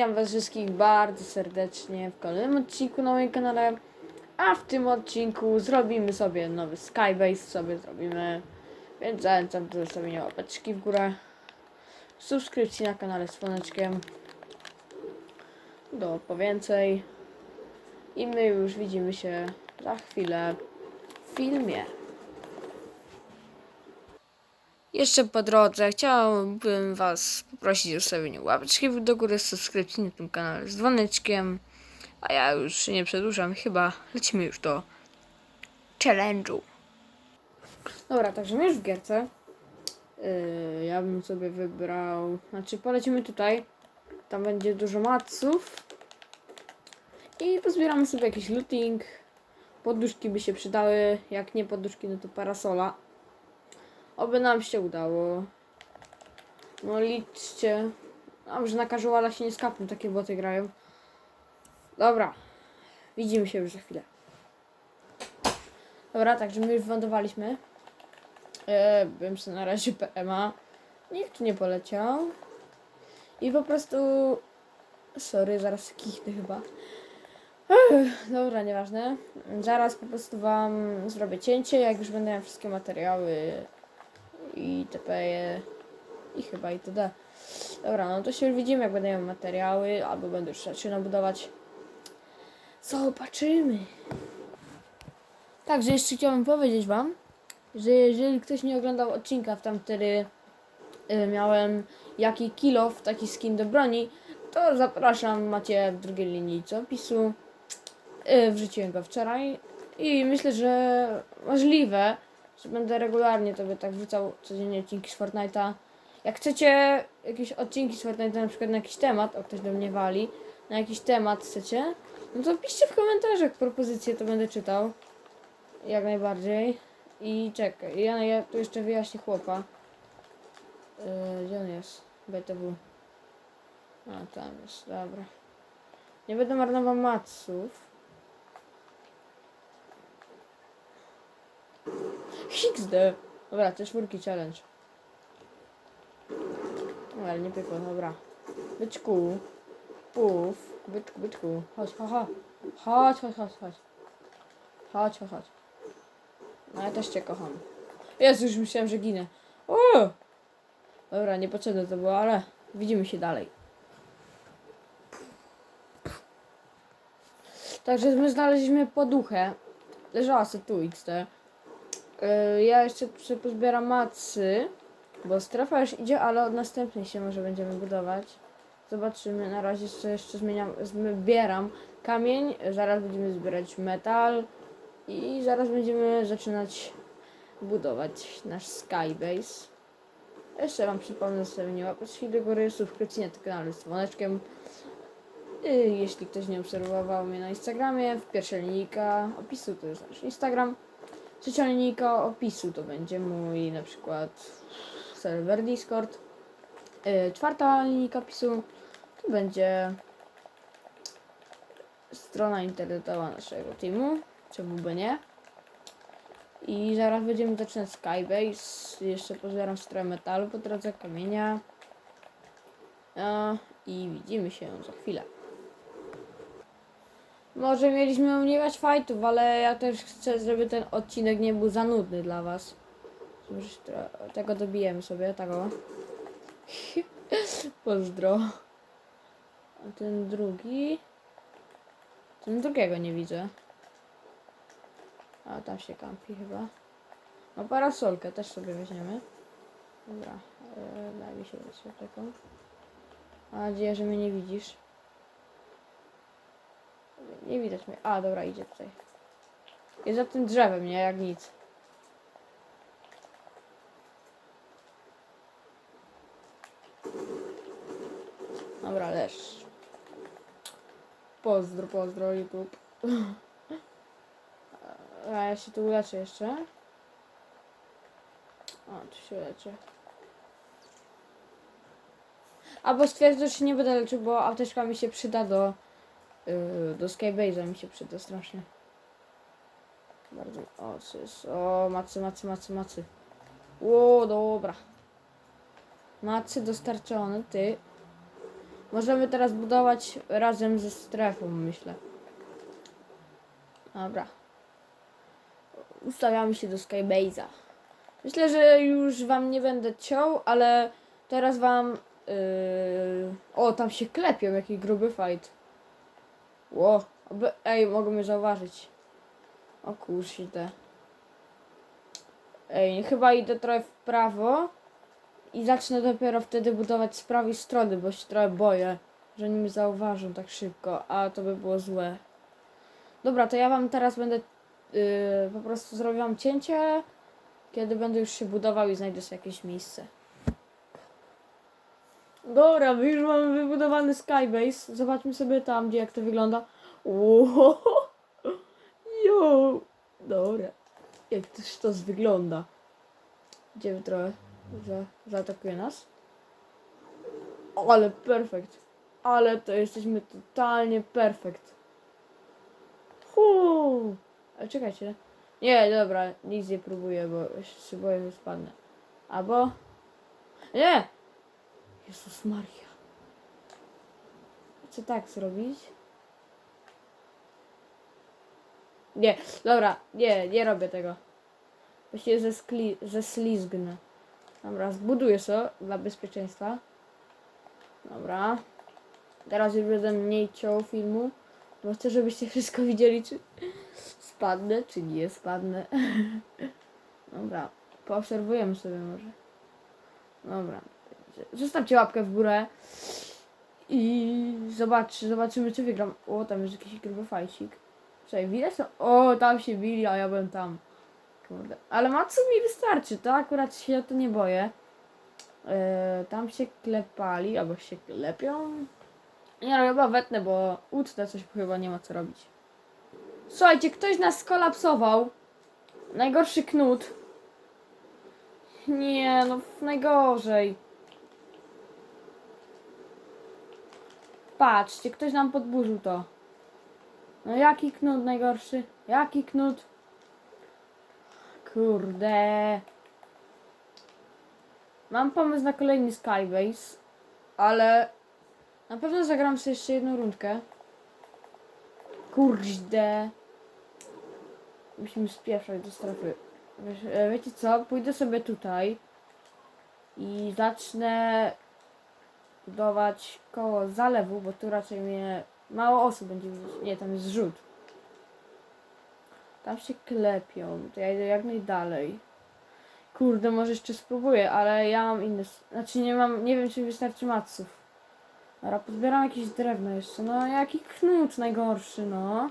Witam Was wszystkich bardzo serdecznie w kolejnym odcinku na moim kanale. A w tym odcinku zrobimy sobie nowy Skybase, sobie zrobimy. Więc zachęcam do zostawienia łapeczki w górę. Subskrypcji na kanale z dzwoneczkiem. Do po więcej. I my już widzimy się za chwilę w filmie. Jeszcze po drodze chciałbym Was poprosić o ustawienie łapeczki do góry, subskrypcji na tym kanale z dzwoneczkiem. A ja już nie przedłużam, chyba lecimy już do challenge'u. Dobra, także my już w gierce. Yy, ja bym sobie wybrał. Znaczy, polecimy tutaj. Tam będzie dużo maców. I pozbieramy sobie jakiś looting. Poduszki by się przydały. Jak nie poduszki, no to parasola. Oby nam się udało. No liczcie. A że na casuala się nie skapną, takie boty grają. Dobra. Widzimy się już za chwilę. Dobra, także my już wylądowaliśmy. E, byłem sobie na razie PMA. Nikt nie poleciał. I po prostu... Sorry, zaraz kichnę chyba. Ech, dobra, nieważne. Zaraz po prostu wam zrobię cięcie, jak już będę miał wszystkie materiały i TP i chyba i td. Dobra, no to się widzimy, jak będę miał materiały, albo będę już zaczynał budować. Zobaczymy. Także jeszcze chciałbym powiedzieć wam, że jeżeli ktoś nie oglądał odcinka w tam wtedy miałem jaki kilo w taki skin do broni, to zapraszam, macie w drugiej linii co opisu. Y, wrzuciłem go wczoraj i myślę, że możliwe, będę regularnie tobie tak wrzucał codziennie odcinki z Fortnite'a. Jak chcecie jakieś odcinki z Fortnite'a na przykład na jakiś temat, o ktoś do mnie wali, na jakiś temat chcecie, no to piszcie w komentarzach propozycje, to będę czytał. Jak najbardziej. I czekaj, ja, ja tu jeszcze wyjaśnię chłopa. Yy, gdzie on jest? BTW. A, tam jest, dobra. Nie będę marnował maców. XD. Dobra, te czwórki challenge. No, ale nie pykło, dobra. Byczku. Puf. Byczku, byczku. Chodź, ha, ha. Chodź, chodź, chodź, chodź. Chodź, chodź, chodź. No ja też cię kocham. Jezu, już myślałem, że ginę. O! Dobra, niepotrzebne to było, ale widzimy się dalej. Także my znaleźliśmy poduchę. Leżała sobie tu XD. Yy, ja jeszcze sobie pozbieram macy, bo strefa już idzie, ale od następnej się może będziemy budować. Zobaczymy, na razie jeszcze, jeszcze zmieniam, zbieram kamień, zaraz będziemy zbierać metal i zaraz będziemy zaczynać budować nasz skybase. Jeszcze wam przypomnę zostawienie łapeczki do góry, subskrypcji na kanał z dzwoneczkiem. Jeśli ktoś nie obserwował mnie na Instagramie, w pierwszej linijka opisu to jest nasz Instagram. Linijka opisu to będzie mój na przykład serwer Discord. Yy, czwarta linijka opisu to będzie strona internetowa naszego teamu. Czemu by nie? I zaraz będziemy zaczynać Skybase. Jeszcze pozbieram stronę metalu po drodze, kamienia. A, I widzimy się za chwilę. Może mieliśmy unikać fightów, ale ja też chcę, żeby ten odcinek nie był za nudny dla was. Tego dobijemy sobie, tego. Pozdro. A ten drugi. Ten drugiego nie widzę. A tam się kampi chyba. No parasolkę też sobie weźmiemy. Dobra. Yy, daj mi się taką. Mam nadzieję, że mnie nie widzisz. Nie widać mnie. A, dobra, idzie tutaj. Jest za tym drzewem, nie? Jak nic. Dobra, leż. Pozdro, pozdro, YouTube. A ja się tu uleczę jeszcze. O, tu się leczę. Albo stwierdzę, że się nie będę leczył, bo apteczka mi się przyda do do Skybase'a mi się przyda strasznie. Bardzo. O, jest? O, macy, macy, macy, macy. O, dobra. Macy dostarczone, ty. możemy teraz budować razem ze strefą, myślę. Dobra. Ustawiamy się do Skybase'a. Myślę, że już wam nie będę ciął, ale teraz wam... Yy... O, tam się klepią, jaki gruby fight. Ło, oby... ej, mogą mnie zauważyć. O kurde. Ej, chyba idę trochę w prawo i zacznę dopiero wtedy budować z prawej strony, bo się trochę boję, że nie mnie zauważą tak szybko, a to by było złe. Dobra, to ja wam teraz będę yy, po prostu zrobię wam cięcie, kiedy będę już się budował i znajdę sobie jakieś miejsce. Dobra, już mamy wybudowany skybase. Zobaczmy sobie tam, gdzie jak to wygląda. Ło, jo, dobra. Jak też to wygląda. Idziemy trochę. Za, zaatakuje nas. Ale perfekt. Ale to jesteśmy totalnie perfekt. Hu. Ale czekajcie. Nie, dobra, nic nie próbuję, bo się boję, że spadnę. Albo... Nie! Jezus Maria. Chcę tak zrobić. Nie, dobra, nie, nie robię tego. Się zeskli- zeslizgnę. Dobra, zbuduję sobie dla bezpieczeństwa. Dobra. Teraz już będę mniej ciął filmu. Bo chcę, żebyście wszystko widzieli, czy spadnę, czy nie spadnę. Dobra, poobserwujemy sobie może. Dobra. Zostawcie łapkę w górę. I zobacz, zobaczymy, czy wygram. O, tam jest jakiś gruby fajcik. Czekaj, widać to? O, tam się bili, a ja byłem tam. Kurde. Ale Matsu mi wystarczy, to akurat się o to nie boję. E, tam się klepali, albo się klepią. Nie no, chyba wetnę, bo utnę coś chyba nie ma co robić. Słuchajcie, ktoś nas skolapsował. Najgorszy knut. Nie, no najgorzej. Patrzcie, ktoś nam podburzył to. No jaki knut najgorszy? Jaki knut? Kurde. Mam pomysł na kolejny Skybase, ale na pewno zagram sobie jeszcze jedną rundkę. Kurde. Musimy spieszać do strefy. E, wiecie co? Pójdę sobie tutaj i zacznę budować koło zalewu, bo tu raczej mnie mało osób będzie widzieć. Nie, tam jest zrzut. Tam się klepią. To ja idę jak najdalej. Kurde, może jeszcze spróbuję, ale ja mam inne. Znaczy nie mam. Nie wiem czy wystarczy maców. Dobra, pozbieram jakieś drewno jeszcze. No jaki knut najgorszy, no.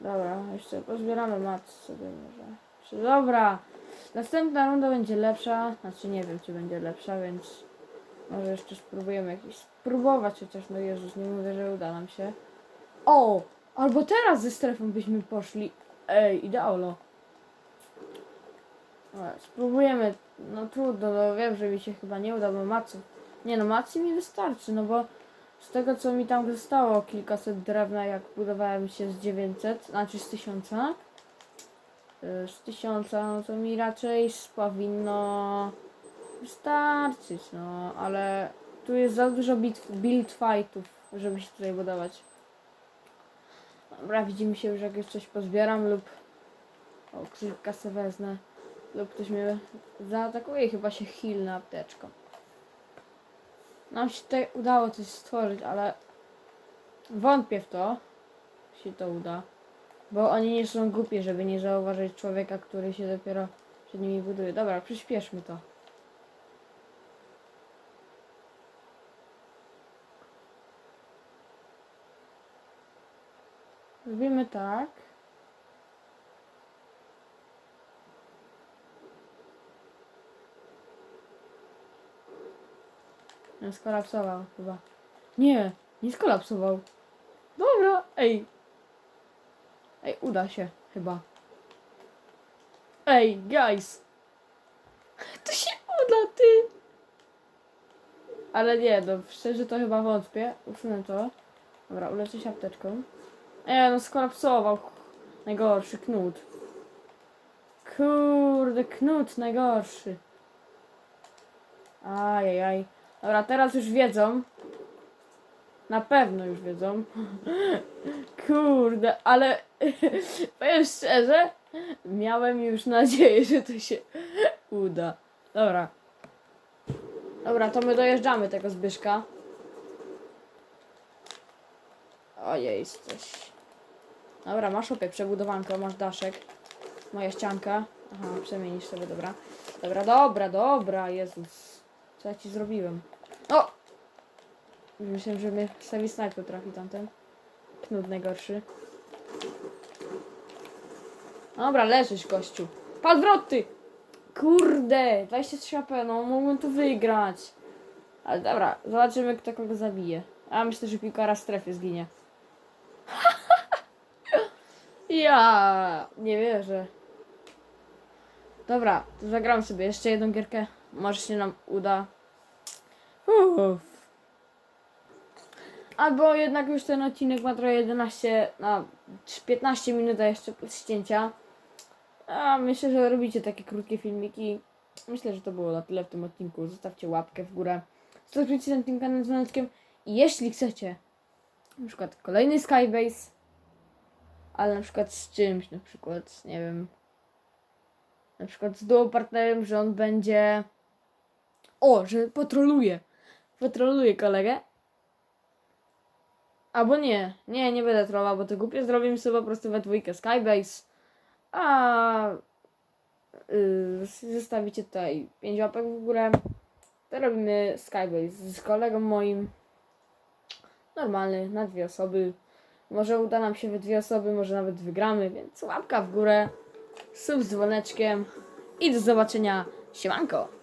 Dobra, jeszcze pozbieramy mat sobie może. Dobra. Następna runda będzie lepsza. Znaczy nie wiem czy będzie lepsza, więc może jeszcze spróbujemy jakieś spróbować chociaż no Jezus, nie mówię, że uda nam się. O! Albo teraz ze strefą byśmy poszli. Ej, ideolo. Dobra, spróbujemy. No trudno, no wiem, że mi się chyba nie uda, bo maców. Nie no, macy mi wystarczy, no bo z tego co mi tam zostało kilkaset drewna, jak budowałem się z 900, znaczy z 1000. Z 1000, no to mi raczej powinno wystarczyć, no, ale tu jest za dużo build fightów, żeby się tutaj budować. Dobra, widzimy się już jak już coś pozbieram lub o, se wezmę lub ktoś mnie zaatakuje chyba się heal apteczką. Nam się tutaj udało coś stworzyć, ale wątpię w to, się to uda. Bo oni nie są głupie, żeby nie zauważyć człowieka, który się dopiero przed nimi buduje. Dobra, przyspieszmy to. Zrobimy tak. Skolapsował chyba. Nie, nie skolapsował. Dobra, ej. Ej, uda się chyba. Ej, guys. To się uda, ty. Ale nie, no szczerze to chyba wątpię. Usunę to. Dobra, uleczę się apteczką. E, no skolapsował. Najgorszy knut. Kurde, knut najgorszy. Ajajaj. Dobra, teraz już wiedzą. Na pewno już wiedzą. Kurde, ale powiem szczerze, miałem już nadzieję, że to się uda. Dobra. Dobra, to my dojeżdżamy tego Zbyszka. Ojej, coś. Dobra, masz opie, przebudowanko, masz daszek. Moja ścianka. Aha, przemienisz sobie, dobra. Dobra, dobra, dobra, Jezus. Co ja ci zrobiłem? O! Myślałem, że mnie sami snajper trafi tamten. Knut najgorszy. Dobra, leżysz, gościu. Podwroty! Kurde, 23 AP, no mógłbym tu wygrać. Ale dobra, zobaczymy kto kogo zabije. A myślę, że piłkara strefy zginie. ja nie wierzę. Dobra, zagram sobie jeszcze jedną gierkę. Może się nam uda. Uff. Albo jednak już ten odcinek ma trochę 11 na 15 minut, a jeszcze ścięcia. A myślę, że robicie takie krótkie filmiki. Myślę, że to było na tyle w tym odcinku. Zostawcie łapkę w górę. Subskrybujcie ten, ten kanał z dzwoneczkiem. I jeśli chcecie na przykład kolejny Skybase, ale na przykład z czymś, na przykład, nie wiem, na przykład z duo partnerem, że on będzie o, że potroluje potroluje kolegę albo nie, nie, nie będę trollował, bo to głupie zrobimy sobie po prostu we dwójkę. Skybase. A yy, zostawicie tutaj 5 łapek w górę. To robimy Skybase z kolegą moim. Normalny, na dwie osoby. Może uda nam się we dwie osoby, może nawet wygramy, więc łapka w górę sub z dzwoneczkiem i do zobaczenia, siemanko!